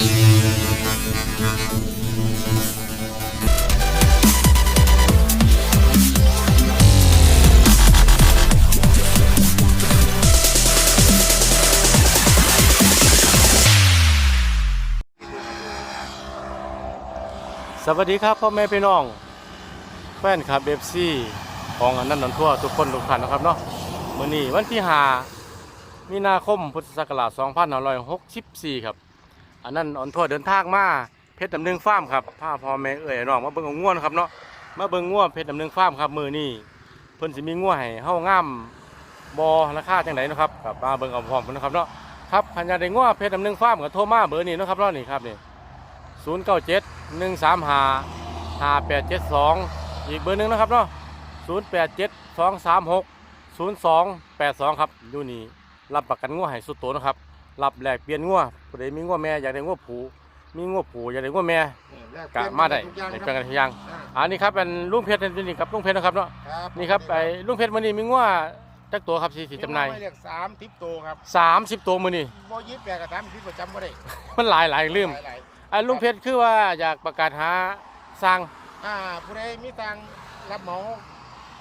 สวัสดีครับพ่อแม่พี่น้อง แฟนคลับเอฟซี่ของอันนั้นนนทั่วทุกคนทุกท่านนะครับเนาะมื้อนี้วันที่5มีนาคมพุทธศักราช2564 ครับ อันนั้นอันทั่วเดินทางมาเพชรดำเนินฟาร์มครับพาพ่อแม่เอ่ยน้องมาเบิ่งเอาง่วนครับเนาะมาเบิ่งง่วเพชรดำเนินฟาร์มครับมือนี้เพิ่นสิมีง่วให้เฮาง่ามบ่ราคาจังไดเนะครับกับมาเบิ่งเอาพร้อมกันนะครับเนาะครับคันยาได้ง่วเพชรดำเนินฟาร์มก็โทรมาเบอร์นี้นะครับเนาะนี่ครับนี่ศูนย์เก้าเจ็ดหนึ่งสามห้าห้าแปดเจ็ดสองอีกเบอร์หนึ่งนะครับเนาะศูนย์แปดเจ็ดสองสามหกศูนย์สองแปดสองครับอยู่นี่รับประกันงัวให้สุดโตนะครับ รับแลกเปลี่ยนงัวผู้ใดมีงัวแม่อยากได้งัวผูมีงัวผูอยากได้งัวแม่กะมาได้ในเพียงกันทุกอย่างอันนี้ครับเป็นลุงเพชรนี่ครับลุงเพชรนะครับเนาะนี่ครับไอ้ลุงเพชรมันนี่มีงัวจักตัวครับสี่สิจำหน่ายไม่เรียกสามทิปโตครับสามสิบตัวมือนี่โบยิบแปลกับสามทิปประจำบ่ได้ มันหลายหลายลืมหลายไอ้ลุงเพชรคือว่าอยากประกาศหาสร้างๆอ่าผู้ใดมีตังค์รับเหมา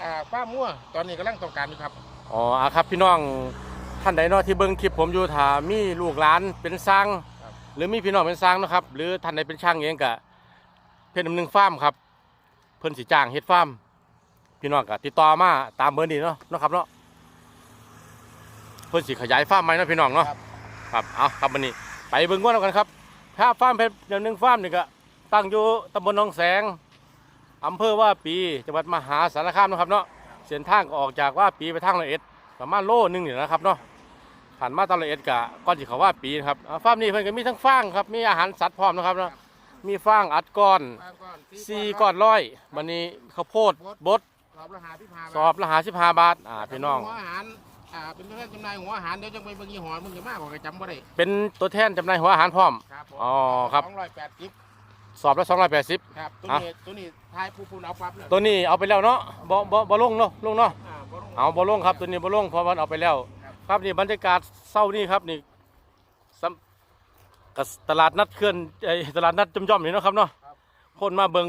อ่าป้ามั่วตอนนี้กำลังต้องการอยู่ครับ อ๋ออะครับพี่น้อง ท่านใดเนาะที่เบิ่งคลิปผมอยู่ถ้ามีลูกหลานเป็นสร้าง หรือมีพี่น้องเป็นสร้างเนาะครับ หรือท่านใดเป็นช่างเองก็เพชรดำหนึ่งฟาร์มครับ เพิ่นสิจ้างเฮ็ดฟาร์มพี่น้องก็ติดต่อมาตามเบอร์นี้เนาะเนาะครับเนาะเพิ่นสิขยายฟาร์มใหม่เนาะพี่น้องเนาะครับ ครับเอาครับวันนี้ ไปเบิ่งกันกันครับถ้าฟาร์มเพชรดำหนึ่งฟาร์มนี่ก็ตั้งอยู่ตำบลหนองแสงอำเภอว่าปีจังหวัดมหาสารคามเนาะครับเนาะเส้นทางก็ออกจากว่าปีไปทางละเอ็ดประมาณโลนึงนี่นะครับเนาะ ผ่านมาตอนละเอ็ดกะก้อนที่เขาว่าปีนะครับอ่าฟาร์มนี้เพิ่นก็มีทั้งฟางครับ มีอาหารสัตว์พร้อมนะครับเนาะมีฟางอัดก้อนป้าก้อนซีก้อนร้อยวันนี้ข้าวโพดบดสอบรหัสที่พาสอบละหาสิบห้าบาทอ่าพี่น้อง หัวอาหารอ่าเป็นตัวแทนจำหน่ายหัวอาหารเดี๋ยวจังไปเบิ่งยี่ห้อมึงจะมากกว่าก็จำบ่ได้เป็นตัวแทนจำหน่ายหัวอาหารพร้อม ครับผมอ๋อครับ สองร้อยแปดสิบสอบละสองร้อยแปดสิบครับตัวอะนี้ตัวนี้ทายผู้พูนเอาปั๊บเลยตัวนี้เอาไปแล้วเนาะบ่บ่บ่ลงเนาะลงเนาะ อ่าบ่ลง เอาบ่ลงครับตัวนี้บ่ลงเพราะว่าเอาไปแล้ว ครับครับนี่บรรยากาศเศร้านี่ครับนี่สำกับตลาดนัดเคลื่อนไอ้ตลาดนัดจำจอมนี่เนาะครับเนาะครับคนมาเบิ่ง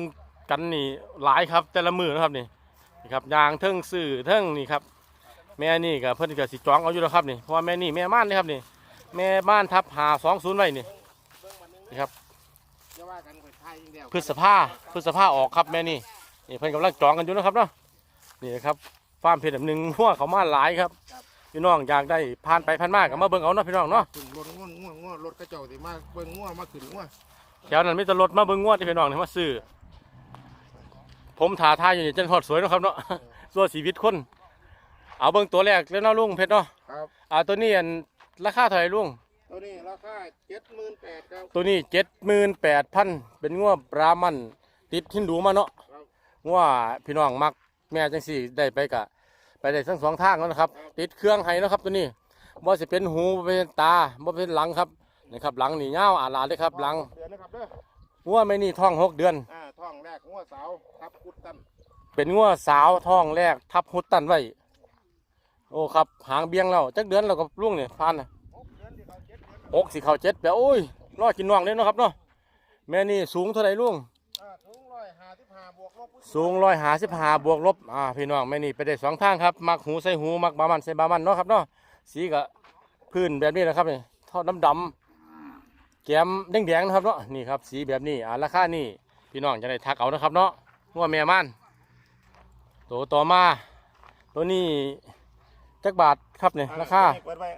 กันนี่หลายครับ แต่ละมือนะครับนี่นี่ครับยางเทิงสื่อเทิงนี่ครับ แม่นี่กับเพิ่นก็สิจองเอาอยู่แล้วครับนี่เพราะว่าแม่นี่แม่ม่านนี่ครับนี่แม่ม่านทับหาสองศูนย์ไว้นี่เบิ่งวันหนึงนี่ครับจะว่ากันไปทายอย่างเดียวพฤษภาพฤษภาออกครับแม่นี่นี่เพิ่นกำลังจองกันอยู่นะครับเนาะนี่ครับฟาร์มเพชรหนึ่งหัวเขามาหลายครับ พี่น้องอยากได้ผ่านไปผ่านมาก็มาเบิ่งเอาเนาะพี่น้องเนาะขึ้นรถง่วงง่วงง่วงรถกระเจ้าสิมาเบิ่งง่วงมาขึ้นง่วงแถวนั้นมีแต่รถมาเบิ่งงวดที่พี่น้องเนี่มาซื้อผมถ่าทายอยู่นี่จันทอดสวยเนาะครับเนาะสวนชีวิตคนเอาเบิ่งตัวแรกแล้วเนาะลุงเพชรเนาะครับอ่าตัวนี้อันราคาเท่าไหร่ลุงตัวนี้ราคาเจ็ดหมื่นแปดครับตัวนี้เจ็ดหมื่นแปดพันเป็นงวบรามันติดหินดูมาเนาะครับงวพี่น้องมักแม่จังสี่ได้ไปกะ ไปได้ทั้งสองทางแล้วนะครับ ติดเครื่องให้นะครับ ตัวนี้บ่จะเป็นหูบ่เป็นตาบ่เป็นหลังครับนี่ครับหลังนี่ยาวอาลาเลยครับหลังเดือนนะครับเด้องัวไม่นี่ท้องหกเดือนอ่าท้องแรกงัวสาวทับกุดตัน เป็นงัวสาวท้องแรกทับหุดตันไว้โอ้ครับหางเบี้ยงแล้วจักเดือนแล้วก็ลุงเนี่ยพานนะหกเดือนที่เขาเจ็ดเดือนหกสิเข้าเจ็ดแปลโอ้ยรอกินน่องเลยเนาะครับเนาะแม่นี่สูงเท่าไหร่ลุงอ่า สูงร้อยห้าสิบห้าบวกลบสูงร้อยหาสิบหาบวกลบอ่าพี่น้องแม่นี่ไปได้สองทางครับมักหูใส่หูมักบามันใส่บามันเนาะครับเนาะสีก็พื้นแบบนี้นะครับนี่ท่อดำดำๆแก้มแดงๆนะครับเนาะนี่ครับสีแบบนี้อ่าราคานี่พี่น้องจะได้ทักเอานะครับเนาะงัวแม่มันตัวต่อมา ตัวนี้จักบาทครับเนี่ยราคาเปิดไว้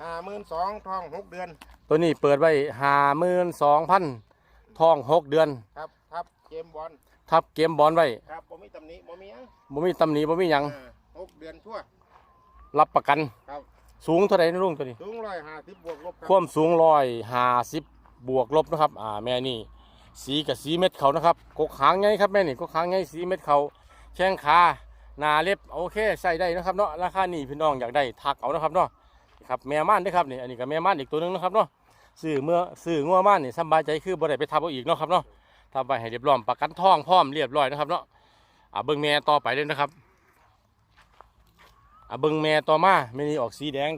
อ่าหมื่นสองท้องหกเดือน ตัวนี้เปิดไว้ห้าหมื่นสองพันทองหกเดือนครับครับ เกมบอลทับเกมบอลไว้ครับผมมีตำหนิผมมีหยังบ่มีตำหนิบ่มีหยังอ่าหกเดือนทั่ว รับประกัน ครับ สูงเท่าไหร่นะลุงตัวนี้ สูงร้อยห้าสิบบวกลบครับความสูงร้อยห้าสิบบวกลบนะครับ อ่าแม่นี่ สีกับสีเม็ดเขานะครับกกหางไงครับแม่นี่กกหางไงสีเม็ดเขาแข้งขาหนาเล็บโอเคใส่ได้นะครับเนาะราคานี่พี่น้องอยากได้ทักเอานะครับเนาะครับแม่ม่านเด้วยครับนี่อันนี้ก็แม่ม่านอีกตัวหนึงนะครับเนาะซื้อเมื่อซื้องัวม่านนี่สำบายใจคือบ่ได้ไปทับเอาอีกเนาะครับเนาะ ทำไปให้เรียบร้อยประกันทองพร้อมเรียบร้อยนะครับเนาะอ่าเบิ่งแม่ต่อไปเลยนะครับอ่าเบิ่งแม่ต่อมาแม่นี่ออกสีแดง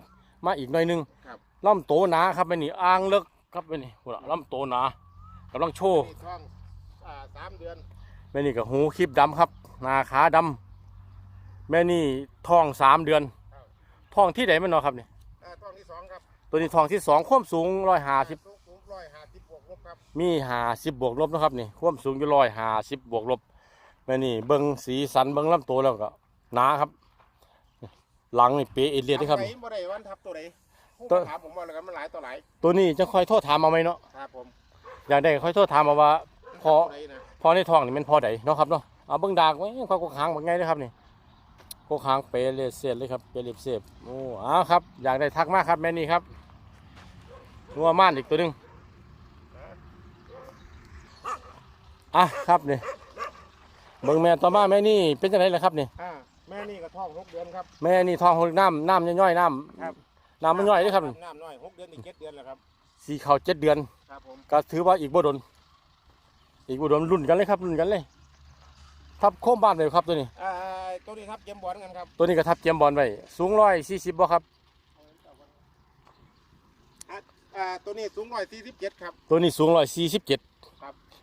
มาอีกหน่อยหนึงครับล่ำโตหนาครับแม่นี่อ่างเลิกครับไปนี่พุ่นน่ะลำโตหนากำลังโชว์มีท้องอ่าสามเดือนแม่นี่กับหูคลิปดำครับหนาขาดำแม่นี่ท้องสามเดือนท้องที่ไหนมันเนาะครับนี่อ่าท้องที่สองครับตัวนี้ท้องที่สองความสูงร้อยห้าสิบ สู มีห้าสิบบวกลบนะครับนี่ความสูงอยู่ร้อยห้าสิบบวกลบแม่นี่เบิ้งสีสันเบิ้งลำตัวแล้วก็หนาครับ หลังนี่เป๊ะเอเลียดด้วยครับ ไหนนี่บ่ได้วันทับตัวไหนผู้ตัวถามผมว่าแล้วกันมันหลายตัวหลายตัวนี้จะค่อยโทษถามมาไหมเนาะครับผมอยากได้ค่อยโทษถามมาว่าพอตัวไหนนะพอในท้องนี่มันพอใดเนาะครับเนาะเอาเบิ้งดากไว้เขาก็ค้างแบบไงเลยครับนี่ก็ค้างเปเรเซียนเลยครับเปเรเซียโอ้อ้าวครับ อยากได้ทักมากครับแม่นี่ครับงัวม่านอีกตัวหนึง อะครับนี่เบิ้งแม่ต่อมาแม่นี่เป็นจังไงล่ะครับนี่อ่าแม่นี่ก็ท้องหกเดือนครับ แม่นี่ท้องหกน้ำน้ำย่อยๆน้ครับำน้ำมันย่อยเลยครับน้ำน้อยหกเดือนอีกเจ็ดเดือนแล้วครับ สีขาวเจ็ดเดือน ครับผม ก็ถือว่าอีกบ่ดน อีกบ่ดนรุ่นกันเลยครับรุ่นกันเลย ทับโค้มบ้านเลยครับตัวนี้ อ่าตัวนี้ครับเกมบอลกันครับตัวนี้ก็ทับเกียมบอลไว้สูงร้อยสี่สิบบ่ครับอ่าอ่าตัวนี้สูงร้อยสี่สิบเจ็ดครับตัวนี้สูงร้อยสี่สิบเจ็ดค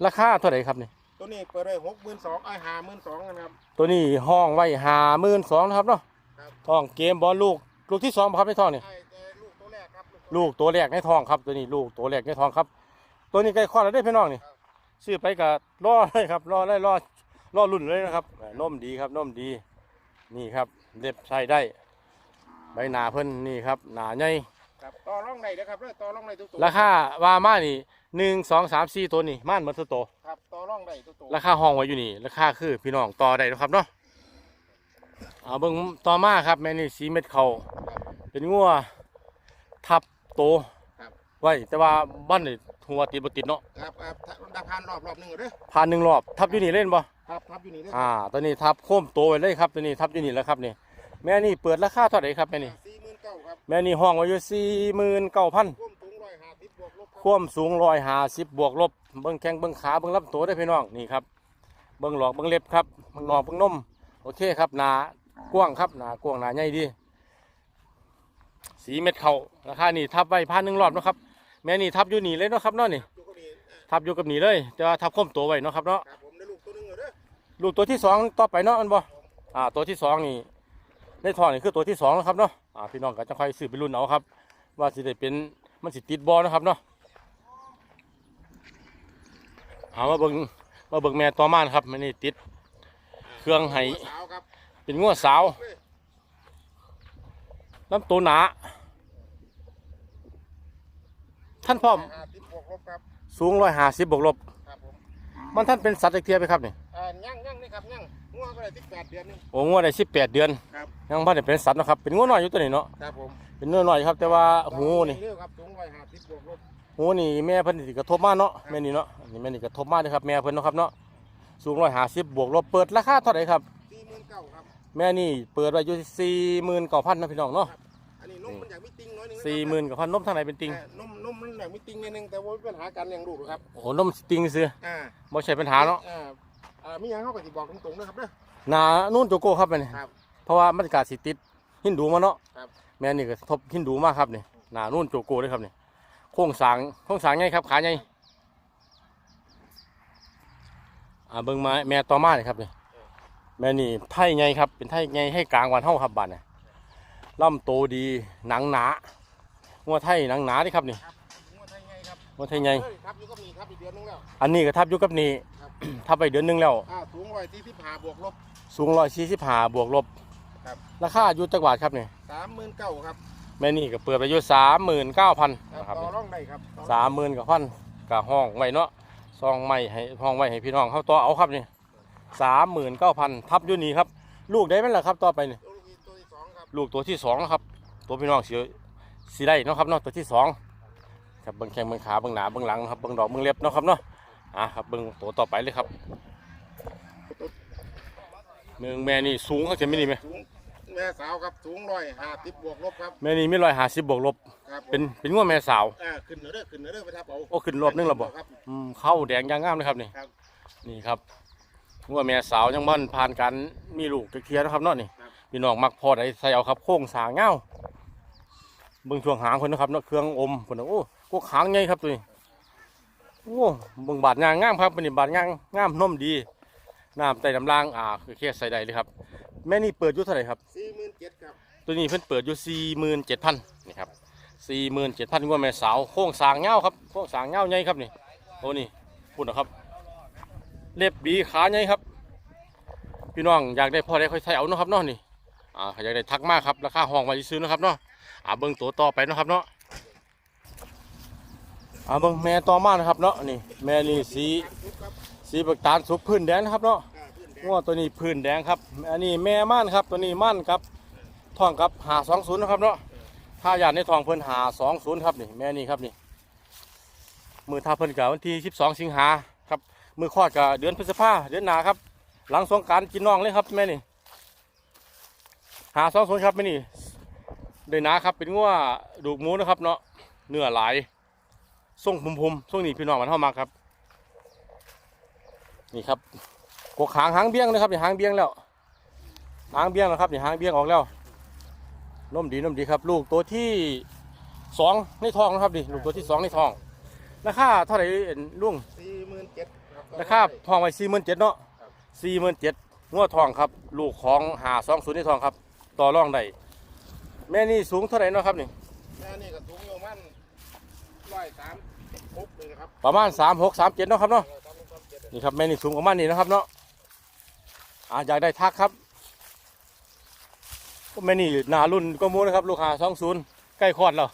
รับราคาเท่าไหร่ครับนี่ตัวนี้เปิดเลยหกหมื่นสองไอ้ห้าหมื่นสองกันครับตัวนี้ห้องไว้ห้าหมื่นสองนะครับเนาะครับท้องเกมบอลลูกลูกที่สองบ่ครับในท้องนี่ไอ้แต่ลูกตัวแรกครับลูกตัวแรกในท้องครับ ตัวนี้ลูกตัวแรกในท้องครับ ตัวนี้ใกล้คลอดแล้วได้อพี่น้องนี่ซื้อไปก็รอเลยครับรอเลยรอรอรุ่นเลยนะครับเอ่อนมดีครับนมดีนี่ครับเล็บใส่ได้ ใบหนาเพิ่นนี่ครับหนาใหญ่ ครับต่อร่องไหนนะครับเด้อต่อร่องไหนทุกตัวราคาว่ามานี่หนึ่งสองสามสี่ตัวนี่ม่านหมันสุดโตวครับต่อร่องไหนทุกตัวราคาห้องไว้อยู่นี่ ราคาคือพี่น้องต่อได้นะครับเนาะเอาเบิ่งต่อมาครับแม่นี่สีเม็ดเขาเป็นงัวทับโตครับไว้แต่ว่าบ้านนี่หัวติดบ่ติดเนาะครับครับดับพานรอบรอบหนึ่งเด้อผ่านหนึ่งรอบทับอยู่นี่เล่นบ่ครับทับอยู่นี่เด้ออ่าตอนนี้ทับโค้มโตไว้เลยครับตัวนี้ทับอยู่นี่แล้วครับนี่แม่นี่เปิดราคาเท่าไหร่ครับแม่นี่สี่หมื่น เก้าครับแม่นี่ห้องไว้อยู่สี่หมื่นเก้าพันร่วมสูงร้อยห้าสิบบวกลบครับความสูงร้อยห้าสิบบวกลบ เบิ้งแข้งเบิ้งขาเบิ้งลำตัวได้อพี่น้องนี่ครับ เบิ้งหลอกเบิ้งเล็บครับเบิ้งหนอกเบิ้งนมโอเคครับหนากว้างครับหนากว้างหนาใหญ่ดี สีเม็ดเขาราคานี่ทับไว้พันหนึ่งรอบเนาะครับ แม่นี่ทับอยู่นี่เลยเนาะครับเนาะนี่ อยู่ก็มีอ่าทับอยู่กับนี่เลยแต่ว่าทับโค้มตัวไว้เนาะครับเนาะ ครับผมได้ลูกตัวหนึงเด้อลูกตัวที่สองต่อไปเนาะอันบ่อ่าตัวที่สองนี่ ในท้องนี่คือตัวที่สองแล้วครับเนาะอ่าพี่น้องก็จะค่อยสืบไปรุ่นเอาครับ ว่าสิได้เป็นมันสิติดบอนาะครับเนาะเอามาเบิ่งมาเบิ่งแม่ต่อมานะครับมันนี่ติด เครื่องไห้สาวครับเป็นงัวสาวลำตัวหนา ท่านพ่อมห้าสิบบวกลบครับสูงร้อยห้าสิบบวกลบครับผมมันท่านเป็นสัตว์ตะเทียบไหมครับนี่อ่าย่างย่างนี่ครับย่าง งัวก็ได้สิบแปดเดือนนึง โอ้งัวได้สิบแปดเดือนครับ ยังพ่ได้เป็นสัตว์เนาะครับเป็นงัวน้อยอยู่ตัวนี้เนาะครับผมเป็นงัวน้อยครับแต่ว่าหูนี่เรื่องครับสูงร้อยห้าสิบบวกลบหูนี่แม่เพิ่นสิกระทบมาเนาะแม่นี่เนาะนี่แม่นี่กระทบมาเด้อครับแม่เพิ่นเนาะครับเนาะสูงร้อยห้าสิบบวกลบเปิดราคาเท่าไหร่ครับ สี่หมื่นเก้าครับ แม่นี่เปิดไว้อยู่สี่หมื่นเก้าพันนะพี่น้องเนาะอันนี้นมมันอยากมีติงน้อยหนึงะครับสี่หมื่นเก้าพันนมทางไหนเป็นติงอ่านมนมมันอยากมีติงนิดนึงแต่ว่ามีปัญหาการเลี้ยงลูกครับโอ้นมติงซื้ออ่าบ่ใช่ปัญหาเนาะอ่า อ่ามีหยังเขาก็สิบอกตรงๆนะครับเด้อ หนานู่นโจโก้ครับแม่นี่ครับเพราะว่ามันกาสิติดหินดูมาเนาะครับ แม่นี่ก็ทบหินดูมากครับนี่หนานู่นโจโก้เลยครับนี่โครงสร้างโครงสร้างไงครับขาไงอ่าเบิ่งมาแม่ต่อมาเลยครับนี่แม่นี่ไทยไงครับ เป็นไทยไงให้กลางวันเท่าครับบัดน่ะลำโตดีหนังหนางัวไทยหนังหนาเดิครับนี่ครับงัวไทยไงครับงัวไทยไง เอ้ยครับอยู่ก็มีครับอีกเดือนนึงแล้วอันนี้ก็ทับอยู่กับนี่ครับ ทับไปเดือนหนึงแล้ว อ่าสูงร้อยสี่สิบห้าบวกลบ สูงร้อยสี่สิบห้าบวกลบครับ ราคาอยู่จักรบาทครับนี่สามหมื่นเก้าครับแม่นี่ก็เปิดไปอยู่สามหมื่นเก้าพันครับนะครับต่อร่องได้ครับต่อสามหมื่นกับพันกับห้องไว้เนาะซองไม้ให้ห้องไว้ให้พี่น้องเขาต่อเอาครับนี่สามหมื่นเก้าพันทับอยู่นี่ครับ ลูกได้ไหมล่ะครับต่อไปนี่ตัวที่ตัวที่สองครับลูกตัวที่สองนะครับ ตัวพี่น้องเสียสีได้เนาะครับเนาะตัวที่สองครับเบิ้งแข้งเบิ้งขาเบิ้งหนาเบิ้งหลังนะครับเบิ้งดอกเบิ้งเล็บเนาะครับเนาะ อะครับเบิ้งตัวต่อไปเลยครับเมืองแม่นี่สูงเขาจะไม่นี่ไหมสูงแม่สาวครับสูงร้อยห้าสิบบวกลบครับแม่นี่ไม่ร้อยห้าสิบบวกลบ ครับผมเป็นเป็นง้วแม่สาวอ่าขึ้นเด้อขึ้นเด้อไปทับเอาโอ้ขึ้นรอบนึงแล้วบ่ครับ อืมเข้าแดงยางงามเลยครับนี่ครับ นี่ครับง้วแม่สาวยังบ้านผ่านการมีลูกจักเทียนะครับเนาะนี่ครับ พี่น้องมักพอได้ใส่เอาครับโค้งสร้างเงาเบิ่งช่วงหางคนนะครับเนาะเครื่องอมคนน่ะโอ้พวกหางใหญ่ครับตัวนี้ โอ้เบิ่งบาดยางงามครับเป็นบาดยางงามนมดีน้ำใต้น้ำล่างอ่าคือแค่ใส่ได้เลยครับ แม่นี่เปิดอยู่เท่าไหร่ครับสี่หมื่นเจ็ดครับตัวนี้เพิ่นเปิดอยู่สี่หมื่นเจ็ดพันนี่ครับสี่หมื่นเจ็ดพันว่าแม่สาวโค้งสร้างเงาครับโค้งสร้างเงาใหญ่ครับนี่โอ้นี่พูดนะครับ เล็บดีขาใหญ่ครับ พี่น้องอยากได้พ่อได้ค่อยใส่เอาเนาะครับเนาะนี่อ่าอยากได้ทักมากครับราคาห้องไว้ซื้อเนาะครับเนาะอ่าเบิ่งตัวต่อไปเนาะครับเนาะ อ่าเบิ่งแม่ต่อมานะครับเนาะนี่แม่นี่สีสีบักตาลสุกพื้นแดงนะครับเนาะอ่าพื้นแดงงัวตัวนี้พื้นแดงครับ อันนี้แม่ม่านครับ ตัวนี้ม่านครับท้องครับหาสองศูนย์นะครับเนาะถ้าอยากในทองเพิ่นหาสองศูนย์ครับนี่แม่นี่ครับนี่มือทาเพิ่นกับวันที่สิบสองสิงหาครับมือคลอดกับเดือนพฤษภาเดือนหนาครับ หลังสงการกินน้องเลยครับแม่นี่หาสองศูนย์ครับแม่นี่เดือนหนาครับเป็นงัวดูกหมูนะครับเนาะเนื้อหลาย ส่งพุ่มๆส่งนี่พี่น้องมันเข้ามาครับ นี่ครับกกหางหางเบี้ยงนะครับนี่หางเบี้ยงแล้ว หางเบี้ยงแล้วครับนี่หางเบี้ยงออกแล้วนุ่มดีนุ่มดีครับ ลูกตัวที่สองในท้องนะครับนี่ลูกตัวที่สองในท้องราคาเท่าไหร่เอ็นลุงสี่หมื่นเจ็ดครับราคาทองไว้สี่หมื่นเจ็ดเนาะสี่หมื่นเจ็ดงวดทองครับ ลูกของหาสองศูนย์ในทองครับ ต่อรองได้แม่นี่สูงเท่าไหร่เนาะครับนี่แม่นี่ก็สูงอยู่มันร้อยสาม ประมาณสามหกสามเจ็ดเนาะครับเนาะนี่ครับแม่นี่สูงประมาณนี้นะครับเนาะอาอยากได้ทักครับก็แม่นี่หนารุ่นก็มูนะครับลูกหาสองศูนย์ใกล้คลอดแล้ว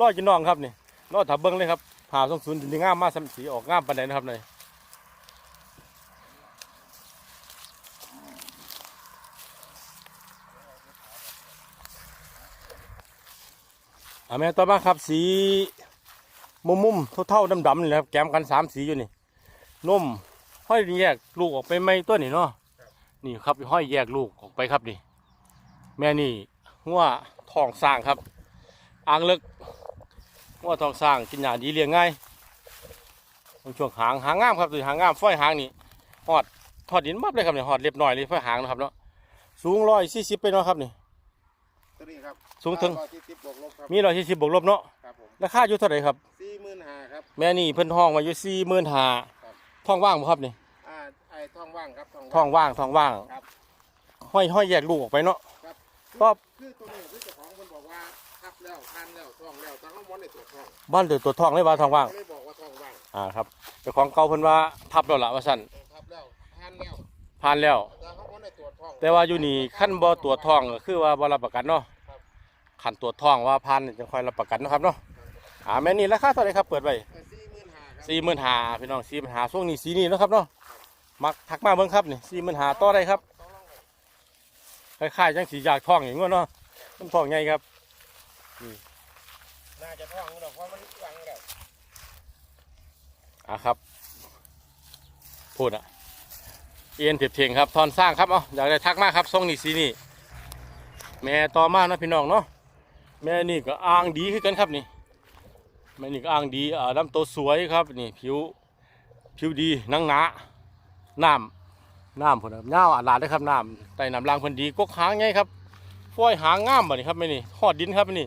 รอดกินน้องครับนี่รอดถับเบิ้งเลยครับหาสองศูนย์ดีงามมากสำสีออกงามปันใดนนะครับเลยอ่าแม่ต่อมาครับสี มุมมุมเท่าๆดำๆนี่แหละครับแกมกันสามสีอยู่นี่นมห้อยแยกลูกออกไปไม่ตัวนี่เนาะนี่ครับห้อยแยกลูกออกไปครับนี่ แม่นี่หัวทองสร้างครับอ่างเลึกหัวทองสร้างกินหยาดีเลี้ยงง่ายช่วงหางหางงามครับตัวหางงามฝ้อยหางนี่หอดทอดดินมับเลยครับนี่หอดเรียบหน่อยเลยฝ้อยหางนะครับเนาะสูงร้อยสี่สิบไปเนาะครับนี่ ตัวนี้ครับสูงถึง ร้อยสี่สิบบวกลบครับมีร้อยสี่สิบบวกลบเนาะครับผมราคาอยู่เท่าไหร่ครับ สี่หมื่นห้าครับ แม่นี่เพิ่นห้องมาอยู่สี่หมื่นห้าครับ ท้องว่างบ่ครับนี่อ่าไอ้ท้องว่างครับท้องท้องว่างท้องว่างครับห้อยห้อยแยกลูกออกไปเนาะครับก็คือตัวนี้คือเจ้าของคนบอกว่าทับแล้วทานแล้วท้องแล้วแต่เขาม้วนในตัวท้องบ้านเดือดตัวทองเลยว่าทองว่างเขาเลยบอกว่าท้องว่างอ่าครับเจ้าของเก่าเพิ่นว่าทับแล้วล่ะว่าสั่นเออทับแล้วทานแล้วผ่านแล้ว แต่เขาม้วนในตัวท้องแต่ว่าอยู่นี่ขั้นบ่ตรวจทองก็คือว่าบ่รับประกันเนาะครับ ขั้นตรวจทองว่าผ่านนี่จะค่อยรับประกันเนาะครับเนาะอ่าแม่นี่ราคาเท่าไหร่ครับเปิดไว้สี่หมื่นห้าครับ45,000พี่น้อง45,000ช่วงนี้สีนี้เนาะครับเนาะมักทักมาเบิ่งครับนี่45,000ต่อได้ครับต้องลองเลยคล้ายๆจังสีอยากทองอย่างงี้เนาะมันทองใหญ่ครับน่าจะท้องอยู่ดอกเพราะมันวางแล้วอะครับพูดอะเอ็นเถียบเถียงครับทอนสร้างครับเอาอยากได้ทักมากครับทรงนี้สีนี่แม่ต่อมานะพี่น้องเนาะ แม่นี่ก็อ่างดีขึ้นกันครับนี่แม่นี่ก็อ่างดีอ่าลำตัวสวยครับนี่ผิวผิวดีหนังหนาน้ำน้ำผลครับเงาวอาลาดเลยครับน้ำไต่น้ำลางเพนดีกกหางไงครับฝ้อยหางงามบ่นี่ครับแม่นี่หอดดินครับแม่นี่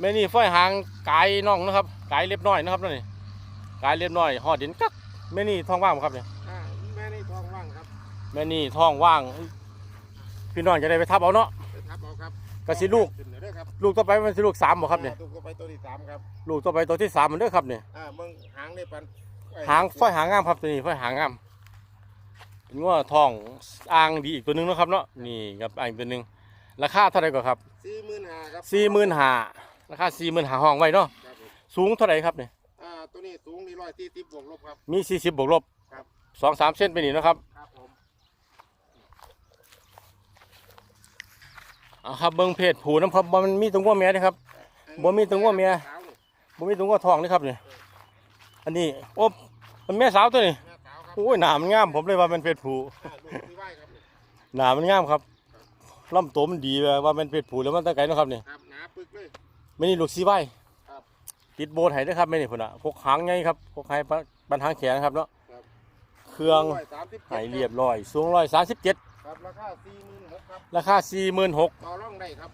แม่นี่ฝ้อยหางกายน่องนะครับกายเล็บน้อยนะครับนั่นนี่กายเรียบร้อยหอดดินกักแม่นี่ท้องว่างบ่ครับเนี่ยอ่าแม่นี่ท้องว่างครับแม่นี่ท้องว่างพี่น้องจะได้ไปทับเอาเนาะ กระสิลูก ขึ้นเลยเด้อครับลูกต่อไปมันสิลูกสามบ่ครับเนี่ย อ่าตัวก็ไปตัวที่สามครับลูกต่อไปตัวที่สามมันเด้อครับเนี่ย อ่าเบิ่งหางนี่ปันไอ้หางฝ้อยหางงามครับตัวนี้ฝ้อยหางงามเป็นว่าท้องอ่างดีอีกตัวหนึงเนาะครับเนาะนี่ครับอ่างอีกตัวหนึงราคาเท่าไหร่ก็ครับสี่หมื่นห้าครับสี่หมื่นห้าราคาสี่หมื่นห้าห้องไว้เนาะครับผมสูงเท่าไหร่ครับเนี่ยอ่าตัวนี้สูงนี่ร้อยสี่สิบบวกลบครับ มีสี่สิบบวกลบครับ สองสามเส้นไปนี่เนาะครับ ครับผมอ่าครับเบิ้งเพศผูน้ำครับบ่มันมีตรงว่าแม่นะครับบ่มีตัวงัวเมียสาวนี่บ่มีตรงว่าทองนี่ครับเนี่ยอันนี้โอ้มันแม่สาวตัวนี้แม่สาวครับโอ้ยหนามันงามผมเลยว่ามันเพศผู้อ่าลูกที่ไหวครับนี่หนามันงามครับลำตัวมันดีเลยว่ามันเพศผู้แล้วมันตะไกเนาะครับนี่ครับหนาปึกเลยไม่นี่ลูกซีไว้ครับติดโบนไห้ด้วยครับไม่นี่พุ่นอะพวกหางไงครับพวกไห้ปันหางแขนครับเนาะครับเครื่องร้อยสามสิบไห้เรียบร้อยสูงร้อยสามสิบเจ็ดครับราคาสี่หมื่นหก ครับราคาสี่หมื่นหกต่อรองได้ครับ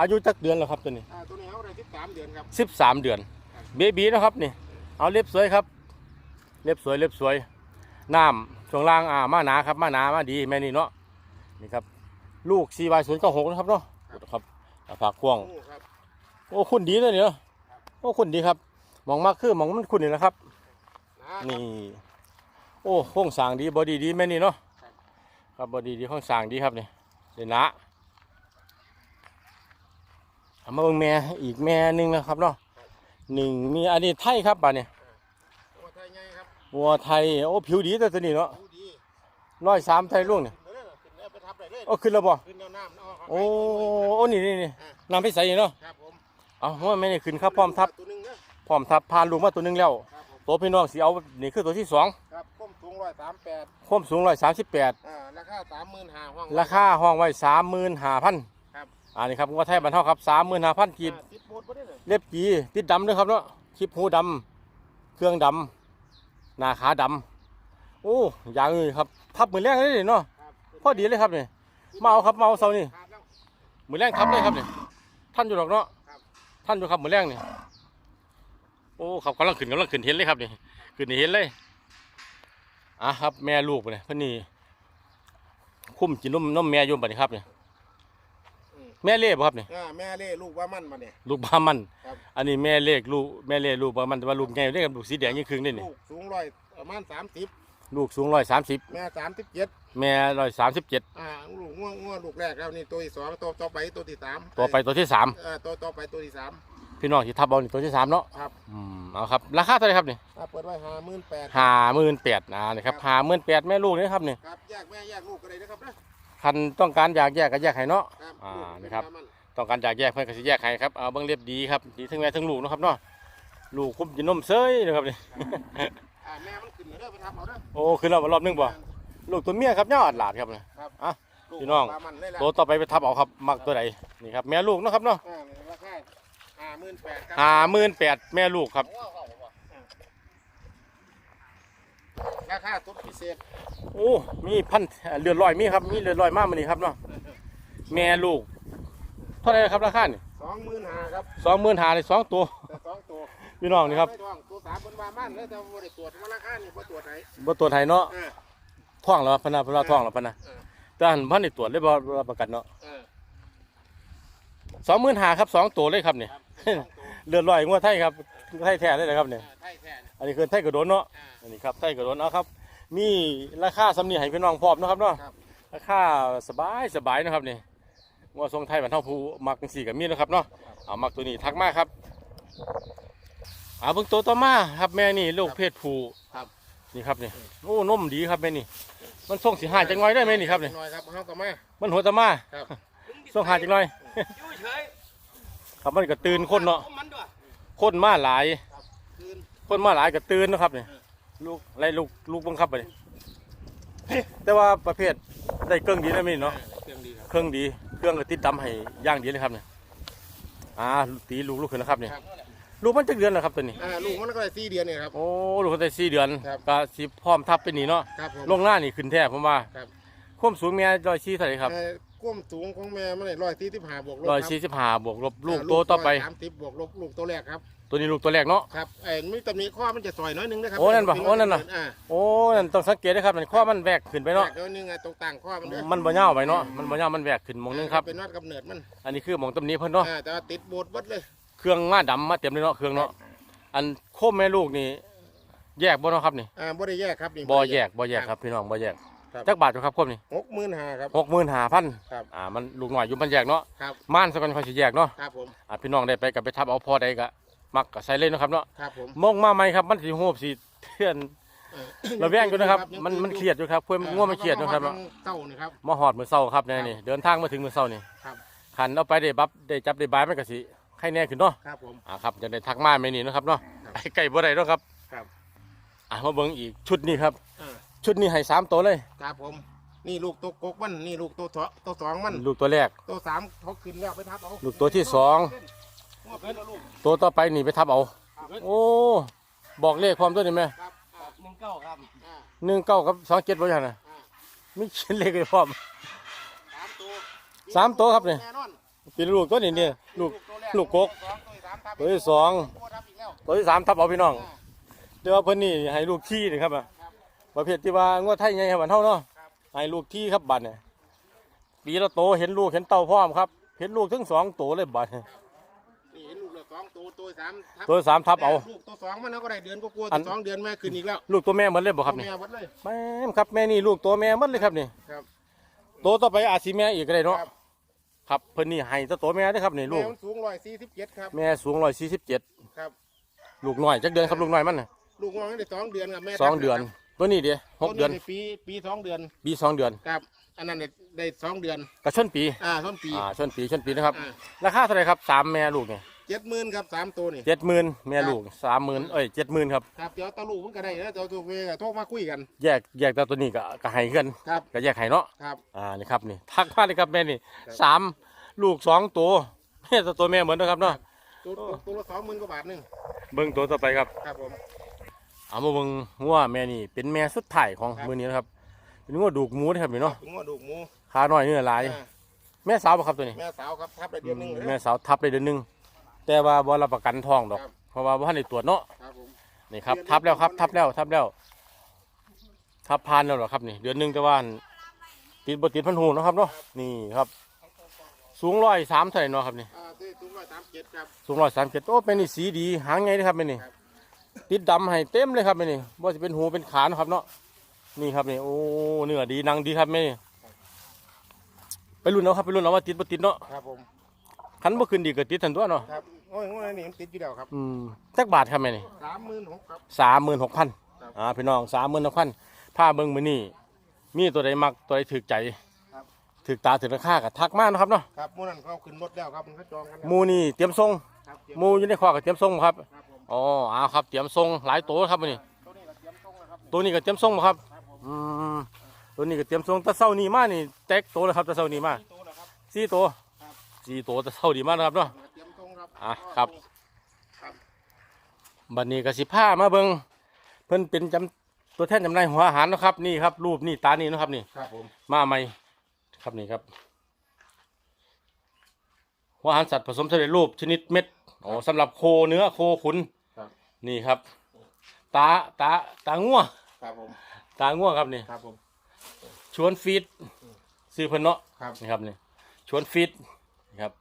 อายุจักเดือนแล้วครับตัวนี้อ่าตัวนี้เขาได้สิบสามเดือนครับสิบสามเดือน เบบีนะครับนี่ เอาเล็บสวยครับ เล็บสวยเล็บสวยน้ำช่วงล่างอ่ามาหนาครับมาหนามาดีแม่นี่เนาะนี่ครับ ลูก CY 0 9 6นะครับเนาะครับอ่าฝากควง โอ้ครับโอ้คุณดีเลยเนี่ยโอ้คุณดีครับมองมากคือมองมันคุณนี่นะครับ นะครับนี่ โอ้โค้งสร้างดีบอดีดีแม่นี่เนาะครับบอดีดีโค้งสร้างดีครับนี่เดี๋ย วนะเอามาเบิ่งแม่อีกแม่หนึ่งนะครับเนาะหนึ่งมีอันนี้ไทยครับบ้านเนี่ยโอ้ไทยไงครับวัวไทยโอ้ผิวดีแต่ตัวนี้เนาะดูดีร้อยสามไทยลูกเนี่ยขึ้นเลยขึ้นเลยไปทับได้เลยโอ้ขึ้นแล้วบ่ขึ้นแนวน้ำเนาะโอ้โอ้นี่นี่นี่น้ำพิสัยเนาะครับผมเอาว่าไม่ได้ขึ้นครับพร้อมทับตัวหนึงนะ พร้อมทับพานลูกมาตัวหนึงแล้ว ครับผม ตัวพี่น้องสีเอานี่คือตัวที่สองครับก้มสูงร้อยสามแปดความสูงร้อยสามสิบแปดอ่าราคาสามหมื่นห้าห้อง ราคาห้องไว้สามหมื่นห้าพันครับ อันนี้ครับวัวไทยบรรเทาครับสามหมื่นห้าพันกีบอ่าติดโบดบ่ได้เลยเล็บจีติดดำด้วยครับเนาะคลิปหูดำเครื่องดำหน้าขาดำโอ้ยางเลยครับทับมือแรงเลยนี่เนาะครับพอดีเลยครับนี่มาเอาครับมาเอาเสานี่ขาดแล้ว มือแรงทับเลยครับนี่ท่านอยู่หรอกเนาะครับ ท่านอยู่ครับมือแรงนี่ โอ้ครับกำลังขึ้นกำลังขึ้นเห็นเลยครับนี่ขึ้นนี่เห็นเลยอะครับแม่ลูกไปเนี่ยเพิ่นนี่คุ้มกินนมนมแม่อยุ่มบัดนี้ครับนี่อืมแม่เล่บ่ครับนี่อ่าแม่เล่ลูกว่ามันมาเนี่ยลูกบ้ามันครับอันนี้แม่เล็กลูกแม่เล็กลูกบ้ามันแต่ว่าลูกใหญ่เด้ครับลูกสีแดงยิ่งครึ่งนี่นี่ลูกสูงร้อยประมาณสามสิบลูกสูงร้อยสามสิบแม่สามสิบเจ็ดแม่ร้อยสามสิบเจ็ดอ่าลูกง่วงง่วงลูกแรกแล้วนี่ตัวที่สองตัวต่อไปตัวที่สามตัวไปตัวที่สามเอ่อตัวต่อไปตัวที่สาม พี่น้องที่ทับเอานี่ตัวที่สามเนาะครับ อืมเอาครับราคาเท่าไหรครับนี่อ่าเปิดไว้ห้าหมื่นแปดห้าหมื่นแปดนะนี่ครับห้าหมื่นแปดแม่ลูกนี่ครับนี่ครับแยกแม่แยกลูกก็ได้นะครับนะคันต้องการอยากแยกก็แยกให้เนาะ ครับอ่าลูกนี่ครับเป็ว่ามันต้องการอยากแยกเพื่อนก็สิแยกให้ครับเอาเบิ้งเรียบดีครับดีทั้งแม่ทั้งลูกเนาะครับเนาะลูกคุ้มกินนมเซยนะครับนี่ อ่าแม่มันขึ้นเด้อไปทำเอาเด้อ โอ้ขึ้นแล้วรอบนึงบ่ลูกตัวเมียครับยอดหลาดครับนี่ครับอะลูกพี่น้อง ปลามันได้แล้วตัวต่อไปไปทับเอาครับมักตัวไหนนี่ครับแม่ลูกเนาะครับเนาะ อ่าราคาห้าหมื่นแปดครัห้าหมื่นแปดแม่ลูกครับ ราคาทุกพิเศษโอ้ มีพันเลือดลอยมีครับ มีเลือดลอยมากมันนี่ครับเนาะ แม่ลูก เท่าไหรครับราคานี่สองหมื่นห้าครับสองหมื่นหาในสองตัว แต่สองตัวพี่น้องนี่ครับไม่ท้องตัวสามบนบามันแล้วแต่ว่าบ่ได้ตรวจว่าราคานี่บ่ตรวจไหนบ่ตัวจไทยเนาะเออ ท่องแล้วพะนะเพนว่าท่องแล้วพะนะเออ แต่หันพันได้ตรวจเลยบ่บ่รับประกันเนาะเออสองหมื่นหาครับสองตัวเลยครับเนี่ยครับสองตัว เลือดลอยงวดไทยครับไทยแท้เลยนะครับเนี่ยเออไทยแท้เนี่ยอันนี้คือไทยกระโดนเนาะอ่าอันนี้ครับไทยกระโดนเอาครับ มีราคาสำนีให้พี่น้องพร้อมเนาะครับเนาะครับราคาสบายสบายนะครับนี่ว่าทรงไทยบรรเทาผู้มักจังสี่กับมีนะครับเนาะเอามักตัวนี้ทักมาครับเอาเบิ่งตัวต่อมาครับแม่นี่ลูกเพศผู้ครับนี่ครับนี่โอ้นมดีครับแม่นี่ มันส่งสีหาจังไว้ได้ไหมนี่ครับนี่น้อยครับเฮาก็มามันหัวตะมาครับส่งหาจังไว้อยู่เฉย ครับมันก็ตื่นคนเนาะมันด้วยคนมาหลาย คืนคนมาหลายก็ตื่นเนาะครับนี่ลูกไล่ลูกลูกบังคับไปนี่แต่ว่าประเภทได้เครื่องดีได้ไหมนี่เนาะเครื่องดีครับเครื่องดีเครื่องก็ติดดำให้อย่างดีเลยครับเนี่ยอ่าตีลูกลูกขึ้นนะครับเนี่ยครับลูกมันจะเดือนแล้วครับตัวนี้ อ่าลูกมันก็ได้สี่เดือนเนี่ยครับ โอ้ลูกเขาได้สี่เดือนครับ ก็สิพร้อมทับเป็นนี่เนาะครับผม ลงหน้านี่ขึ้นแท้ผมว่าครับ ความสูงเมียร้อยสี่เท่าไหร่ครับ เอ่อ ก้มสูงของแม่มันได้ร้อยสี่สิบห้าบวกลบร้อยคสี่สิบห้าบวกลบลูกาโตต่อไปสามสิบบวกลบลูกตัวแรกครับ ตัวนี้ลูกตัวแรกเนาะครับไอ้มีตำหนิข้อมันจะซอยน้อยหนึงนะครับโอ้นั่นปะเป็โอ้นั่นน่ะอ่าโอ้นั่นต้องสังเกตนะครับนั่นข้อมันแหวกขึ้นไปเนาะแยกน้อยหนึงไอ้ตรงต่างข้อมันเด้อมันบ่ยาวไปเนาะมันบ่ยาวมันแหวกขึ้นหมองนึงครับเป็นวัดกำเนิดมันอันนี้คือหมองตำหนี้เพิ่นเนาะอ่าแต่ว่าติดโบดเบัดเลย เครื่องมาดำมาเต็มเลยเนาะเครื่องเนาะอันโคมแม่ลูกนี่แยกบ่เนาะครับนี่อ่าบ่ได้แยกครับนี่บ่แยกบ่แยกครับพี่น้องบ่แยก ครับ จักบาทอยู่ครับโคมนี่หกหมื่นห้าครับ หกหมื่นห้าพันครับ อ่ามันลูกหน่อยอยู่มันแยกเนาะครับ ม่านสักคนเขาสิแยกเนาะครับผม อ่าพี่น้องได้ไปกับไปทับเอาพอได้ก็มักก็ใส่เล่นนาะครับเนาะครับผมมองมาใหม่ครับมันสิโหบสิเทือนเออระแวงอยู่นะครับยังมันตื่มันเครียดอยู่ครับเพื่อนง่วงมันเครียดอยู่ครับเเต้านี่ครับ มาหอดมือเศร้าครับเนี่ยนี่เดินทางมาถึงมือเศร้านี่ครับขันเอาไปได้บับได้จับได้บายมันก็สิไข่แน่ขึ้นเนาะ ครับผม อ่าครับจะได้ทักมาไม่นี่เนาะครับเนาะครับไอ้ไก่บ่ได้เนาะครับครับ อ่ามาเบิ่งอีกชุดนี้ครับ เออ ชุดนี้ให้สามตัวเลย ครับผม นี่ลูกตัวกกมันนี่ลูกตัวสองตัวสองมันลูกตัวแรก ตัวสามเขาขึ้นแล้วไปทับเอาลูกตัวที่สองหัวขึ้นแล้วลูกตัวต่อไปนี่ไปทับเอา โอ้ บอกเลขความตัวนี้ไหมครับอ่าหนึ่งเก้าครับอ่าหนึ่งเก้ากับสองเจ็ดบ่ใช่นะอ่ามีเขียนเลขให้พร้อมสามตัวสามตัวครับเนี่ยแน่นอนเป็นลูกตัวนี้เนี่ยลูกตัวแรลูกกกตัวที่สองตัวที่สองตัวทับอีกแล้วตัวที่สามทับเอาพี่น้องอ่าเดี๋ยวว่าเพิ่นนี่ให้ลูกที่นี่ครับอะ ประเภทที่ว่างวดไทยไงครับวันเท่าเนาะให้ลูกที่ครับบัดเนี่ยปีละโตเห็นลูกเห็นเต้าพร้อมครับ เห็นลูกทั้งสองโตเลยบัดเนี่ยนี่เห็นลูกละสองตัวตัวสามทับตัวสามทับเอาลูกตัวสองมันก็ได้เดือนก็กลัวอัตัวนสองเดือนแม่ขึ้นอีกแล้วลูกตัวแม่เหมือนเลยบ่ครับนี่แม่วัดเลยแม่นครับแม่นี่ลูกตัวแม่เหมือนเลยครับนี่ครับโตต่อไปอาจสิแม่อีกก็ได้เนาะครับครับเพิ่นนี่ให้แตัวตัวแม่เด้อครับนี่ลูแม่กมันสูงร้อยสี่สิบเจ็ดครับแม่สูงร้อยสี่สิบเจ็ดครับลูกน้อยจักเดือนครับลูกน้อยมันน่ะลูกน้องได้สองเดือนครับแม่สองเดือน ตัวนี้เดียหกเดือนต้ปีปีสองเดือนปีสองเดือนครับอันนั้นได้ได้สองเดือนกระชนปีอ่าต้นปีอ่าชนปีชนปีนะครับอ่าราคาเท่าไหรครับสามแม่ลูกเนี่ยเจ็ดหมื่นครับสามตัวนี่เจ็ดหมื่นแม่ลูกสามหมื่นเอ้ยเจ็ดหมื่นครับครับเดี๋ยวตะลูกมันก็ได้แล้วเดี๋ยวตัวเวก็โทรมาคุยกัน แยกแยกแต่ตัวนี้ก็ก็ให้กันครับก็แยกให้เนาะครับอ่านี่ครับนี่ทักมาเลยครับแม่นี่ครับสามลูกสองตัวแม่ตัวแม่เหมือนนะครับเนาะตัวตัวตัวละสองหมื่นกว่าบาทหนึงเบิ้งตัวต่อไปครับครับผม เอามาเบิ้งงัวแม่นี่เป็นแม่สุดท้ายของครับ มือนี้นะครับ เป็นงัวดูกหมูนะครับนี่เนาะถึงว่าดูกหมูขาน้อยเนื้อหลาย อ่าแม่สาวบ่ครับตัวนี้ แม่สาวครับทับได้เดือนหนึงเลย แม่สาวทับได้เดือนหนึงแต่ว่าบ่รับประกันทองดอก ครับ เพราะว่าบ่ทันได้ตรวจเนาะครับผม นี่ครับเดือนทับแล้วครับเดือนทับแล้วทับแล้ว ทับพานแล้วเหรอครับนี่ เดือนหนึงแต่ว่าติดบ่ติดพันหูเนาะครับเนาะนี่ครับ สูงร้อยสามเท่าไหร่เนาะครับนี่อ่าตัวสูงร้อยสามสิบเจ็ดครับ สูงร้อยสามเจ็ดโอ้เป็นนี่สีดีหางไงนะครับเป็นนี่ครับ ติดดำให้เต็มเลยครับเป็นนี่ว่าจะเป็นหูเป็นขาเนาะครับเนาะนี่ครับนี่โอ้เนื้อดีหนังดีครับแม่นี่ไปรุ่นเอาครับไปรุ่นเอาว่าติดบ่ติดเนาะครับผมคันบ่ขึ้นดีก็ติดทันตัวเนาะครับโอ้ยโอ้ยนี่มันติดอยู่แล้วครับอืมจักบาทครับแม่นี่สามหมื่นหกครับสามหมื่นหกพันครับอ่าพี่น้องสามหมื่นหกพันผ้าเบิ้งมือนี่มีตัวใดมักตัวใดถึกใจครับถึกตาถึกราคากับทักมากนาะครับเนาะครับหมูนั่นเขาขึ้นรถแล้วครับมันก็จองกันแล้วหมูนี่เตรียมทรงครับเตรียหมูอยู่ในคอกับเตรียมทรงบ่ครับ ครับผมอ๋ออ้าวครับเตรียมทรงหลายตัวครับมื้อนี้ตัวนี้ก็เตรียมส่งแล้วครับตัวนี้ก็เตรียมทรงบ่ครับครับผมอืมตัวนี้ก็เตรียมทรงแตะเศร้านี่มานี่แตกตัวเลยครับแตะเศร้านี่มาตัวแล้วครับสี่ตัวครับสี่ตัวแตะเศร้าดีมากนะครับเนาะเตรียมส่งครับอะครับครับบัดนี้ก็สิผ้ามาเบิ่งเพิ่นเป็นจำตัวแทนจำหน่ายหัวอาหารเนาะครับนี่ครับ รูปนี่ตานี่เนาะครับนี่ครับผมมาใหม่ครับนี่ครับหัวอาหารสัตว์ผสมสำเร็จรูปชนิดเม็ดอ๋อสำหรับโคเนื้อโคขุนครับ นี่ครับ ตาตาตางัวครับผมตางัวครับนี่ครับผมชวนฟีดซื้อเพิ่นเนาะครับนี่ครับนี่ชวนฟีดนี่ครับ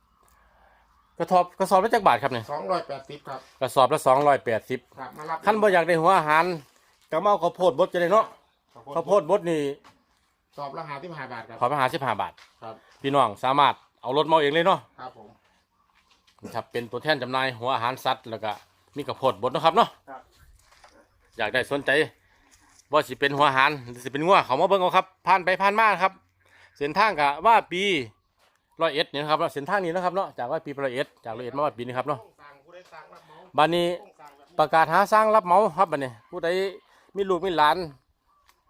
กระสอบกระสอบละจักบาทครับนี่สองร้อยแปดสิบครับกระสอบละสองร้อยแปดสิบครับมารับขั้นบ่อยากได้หัวอาหารก็มาเอาข้าวโพดบดจะได้เนาะข้าวโพดบดนี่สอบราคาที่มหาบาทครับขอไปหาสิบห้าบาทครับพี่น้องสามารถเอารถมาเอาเองเลยเนาะครับผมนะครับเป็นตัวแทนจำหน่ายหัวอาหารสัตว์แล้วก็ มีกระโพดบดเนาะครับเนาะครับ อยากได้สนใจว่าสิเป็นหัวอาหารหรือสิเป็นงัวเขามาเบิ่งเอาครับผ่านไปผ่านมาครับ เส้นทางกะว่าปีร้อยเอ็ดเนี่ยนะครับเนาะเส้นทางนี้นะครับเนาะจากว่าปีร้อยเอ็ดจากร้อยเอ็ดมาว่าปีนี้ครับเนาะต้องสั่งผู้ใดสั่งรับเหมาบัดนี้ต้องสั่งแบบประกาศหาสร้างรับเหมาครับบัดนี้ ผู้ใดมีลูกมีหลาน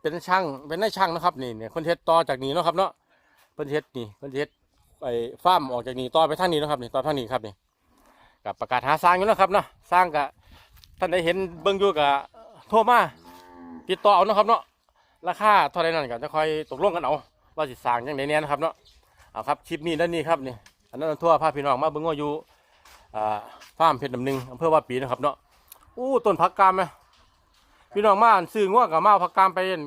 เป็นช่างเป็นนายช่างนะครับนี่เนี่ยคนเฮ็ดต่อจากนี้เนาะครับเนาะเพิ่นเฮ็ดนี่เพิ่นเฮ็ดไอ้ฟาร์มออกจากนี้ต่อไปทางนี้เนาะครับนี่ต่อทางนี้ครับนี่ กับประกาศหาสร้างอยู่นะครับเนาะสร้างกะท่านได้เห็นเบิ่งอยู่กะโทรมาติดต่อเอานะครับเนาะราคาเท่าไรนั่นก็จะคอยตกลงกันเอาว่าสิสร้างจังไดแน่นะครับเนาะเอาครับคลิปนี้ด้านนี้ครับนี่อันนั้นทั่วพาพี่น้องมาเบิ่งว่าอยู่อ่าฟาร์มเพชรดำหนึงอำเภอว่าปีนะครับเนาะอู้ต้นผักกามไหมพี่น้องมาซื้องัวกับมาผักกามไปอั่น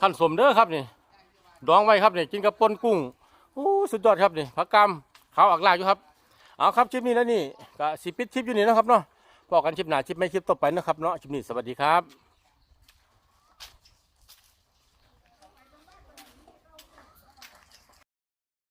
ขั้นสมเด้อครับนี่ดองไว้ครับนี่กินกับปนกุ้งอู้สุดยอดครับนี่ผักกามขาวอักลาอยู่ครับ เอาครับคลิปนี้แล้วนี่ก็สิปิดคลิปอยู่นี่นะครับเนาะพอกันคลิปหน้าคลิปไม่คลิปต่อไปนะครับเนาะคลิปนี้สวัสดีครับ